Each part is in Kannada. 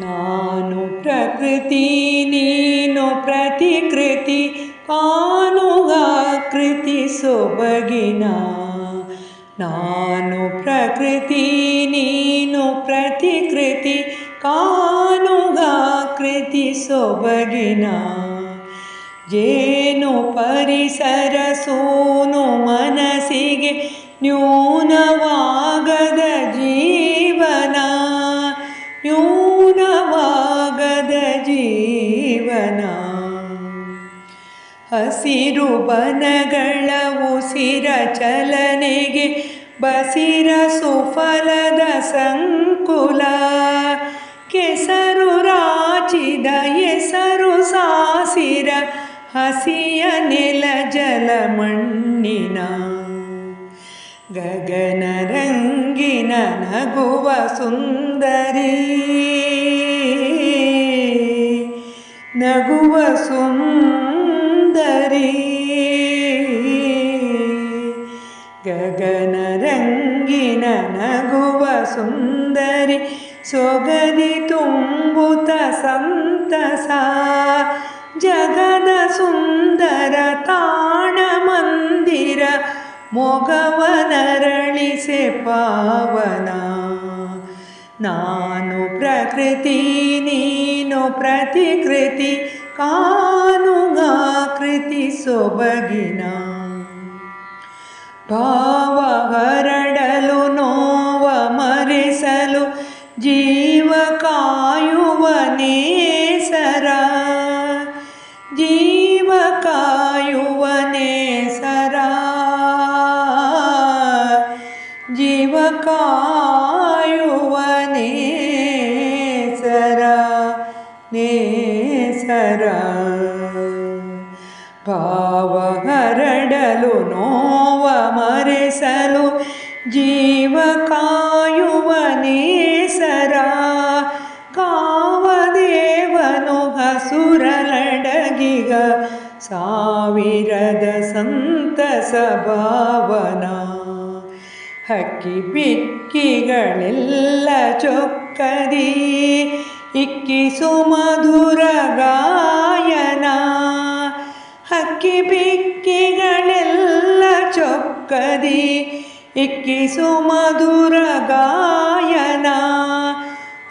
ನಾನು ಪ್ರಕೃತಿ ನೀನು ಪ್ರತಿಕೃತಿ ಕಾಣುಗಾಕೃತಿ ಸೊಬಗಿನ ನಾನು ಪ್ರಕೃತಿ ನೀನು ಪ್ರತಿಕೃತಿ ಕಾಣುಗಾಕೃತಿ ಸೊಬಗಿನ ಜೇನು ಪರಿಸರ ಸೋನು ಮನಸ್ಸಿಗೆ ನ್ಯೂನವಾಗದ ಹಸಿರು ಬನಗಳ ಉಸಿರ ಚಲನೆಗೆ ಬಸಿರ ಸುಫಲದ ಸಂಕುಲ. ಕೆಸರು ರಾಚಿದ ಹೆಸರು ಸಾಸಿರ, ಹಸಿಯ ನೆಲ ಜಲ ಮಣ್ಣಿನ. ಗಗನ ರಂಗಿನ ನಗುವ ಸುಂದರಿ. ನಗುವ ಸುಂದರಿ ನಗುವ ಸುಂದರಿ ಸೊಗದಿ ತುಂಬುತ ಸಂತಸ ಜಗದ ಸುಂದರ ತಾಣ ಮಂದಿರ ಮೊಗವನರಳಿಸೆ ಪಾವನ ನಾನು ಪ್ರಕೃತಿ ನೀನು ಪ್ರತಿಕೃತಿ ಕಾನುಗಾಕೃತಿ ಸೊಬಗಿನ ಭಾವ ಜೀವ ಕಾಯುವನೇ ಸರ ಜೀವ ಕಾಯುವನೇ ಸರ ಜೀವ ಕಾಯುವನೇ ಸರ ನೇ ಸರ ಭಾವ ಹರಡಲು, ನೋವ ಮರೆಸಲು, ಜೀವ ಕಾಯುವ ಹಸುರಲಡಗಿಗ ಸಾವಿರದ ಸಂತಸ ಭಾವನ. ಹಕ್ಕಿ ಬಿಕ್ಕಿಗಳೆಲ್ಲ ಚೊಕ್ಕದಿ. ಇಕ್ಕಿ ಸುಮಧುರ ಗಾಯನ. ಹಕ್ಕಿ ಬಿಕ್ಕಿಗಳೆಲ್ಲ ಚೊಕ್ಕದಿ. ಇಕ್ಕಿ ಸುಮಧುರ ಗಾಯನ.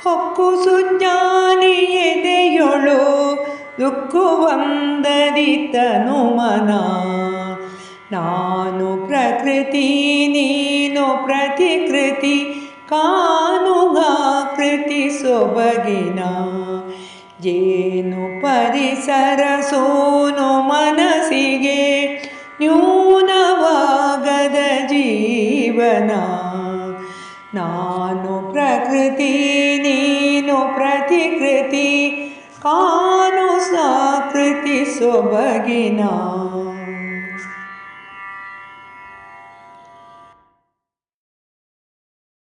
ಹೊಕ್ಕು ಎದೆಯೊಳು ದುಃಖವಂದದಿ ತನುಮನ ನಾನು ಪ್ರಕೃತಿ ನೀನು ಪ್ರತಿಕೃತಿ ಕಾನುಗಾಕೃತಿ ಸೊಬಗಿನ ಜೇನು ಪರಿಸರ ಸೋನು ಮನಸ್ಸಿಗೆ ನ್ಯೂನವಾಗದ ಜೀವನ ನಾನು ಪ್ರಕೃತಿ ಸೊಬಗಿನ